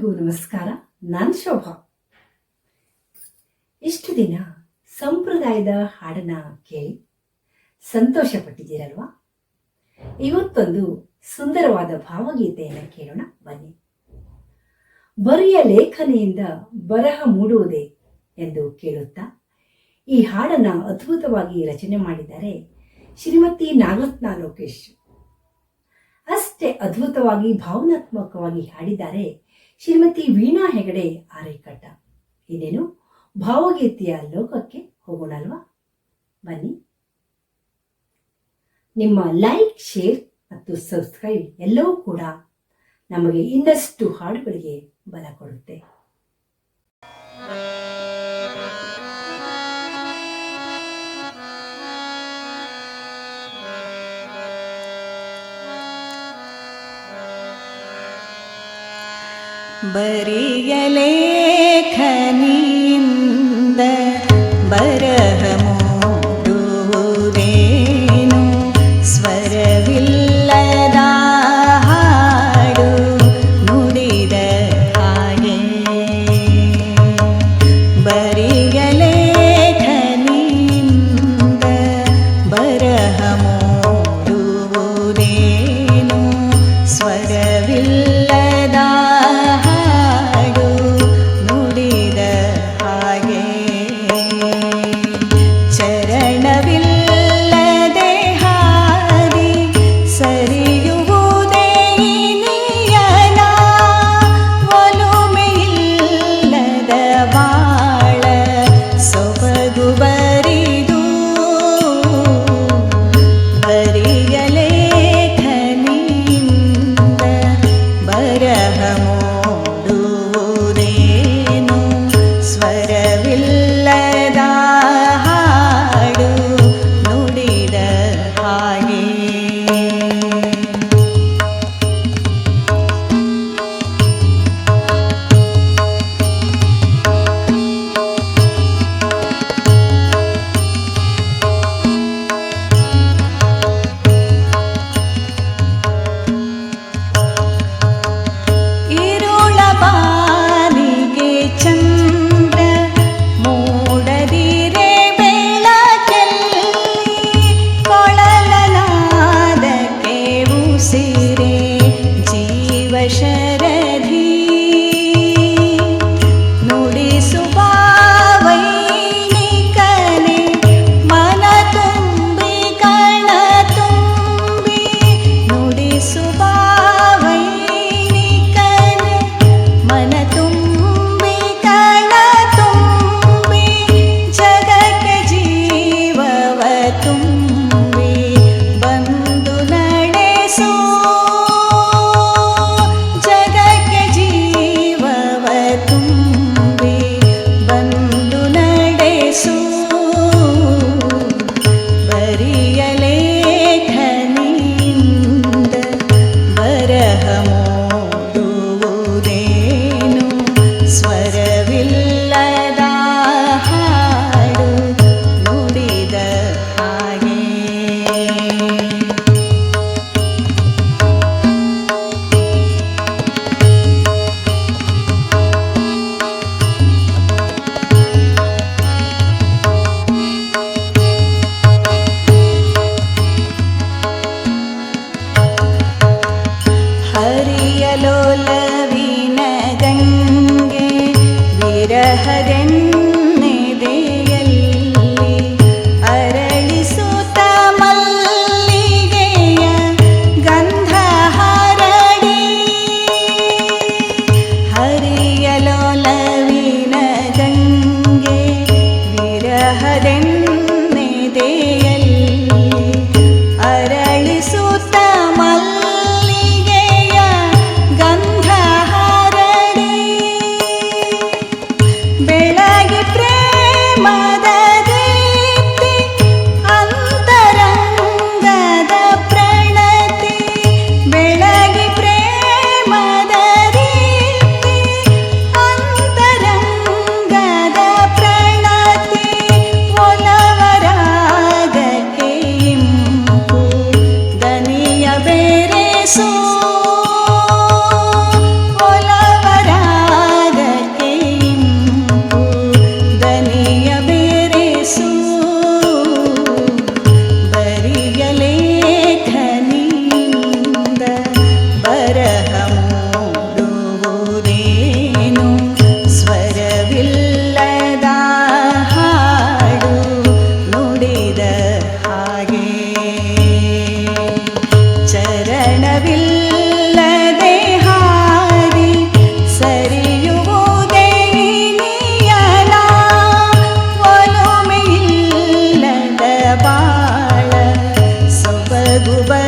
ಎಲ್ಲರಿಗೂ ನಮಸ್ಕಾರ. ನಾನು ಶೋಭಾ. ಇಷ್ಟು ದಿನ ಸಂಪ್ರದಾಯದ ಹಾಡನ್ನ ಕೇಳಿ ಸಂತೋಷ ಪಟ್ಟಿದ್ದೀರಲ್ವಾ ಇವತ್ತೊಂದು ಸುಂದರವಾದ ಭಾವಗೀತೆಯನ್ನು ಕೇಳೋಣ, ಬನ್ನಿ. ಬರಿಯ ಲೇಖನೆಯಿಂದ ಬರಹ ಮೂಡುವುದೇ ಎಂದು ಕೇಳುತ್ತಾ ಈ ಹಾಡನ್ನ ಅದ್ಭುತವಾಗಿ ರಚನೆ ಮಾಡಿದ್ದಾರೆ ಶ್ರೀಮತಿ ನಾಗರತ್ನ ಲೋಕೇಶ್. ಅಷ್ಟೇ ಅದ್ಭುತವಾಗಿ, ಭಾವನಾತ್ಮಕವಾಗಿ ಹಾಡಿದ್ದಾರೆ ಶ್ರೀಮತಿ ವೀಣಾ ಹೆಗಡೆ ಆರೈಕಟ್ಟ ಇನ್ನೇನು? ಭಾವಗೀತೆಯ ಲೋಕಕ್ಕೆ ಹೋಗೋಣ ಅಲ್ವಾ ಬನ್ನಿ. ನಿಮ್ಮ ಲೈಕ್, ಶೇರ್ ಮತ್ತು ಸಬ್ಸ್ಕ್ರೈಬ್ ಎಲ್ಲವೂ ಕೂಡ ನಮಗೆ ಇನ್ನಷ್ಟು ಹಾಡುಗಳಿಗೆ ಬಲ ಕೊಡುತ್ತೆ. बरिगलेखनीन्द निर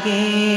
again.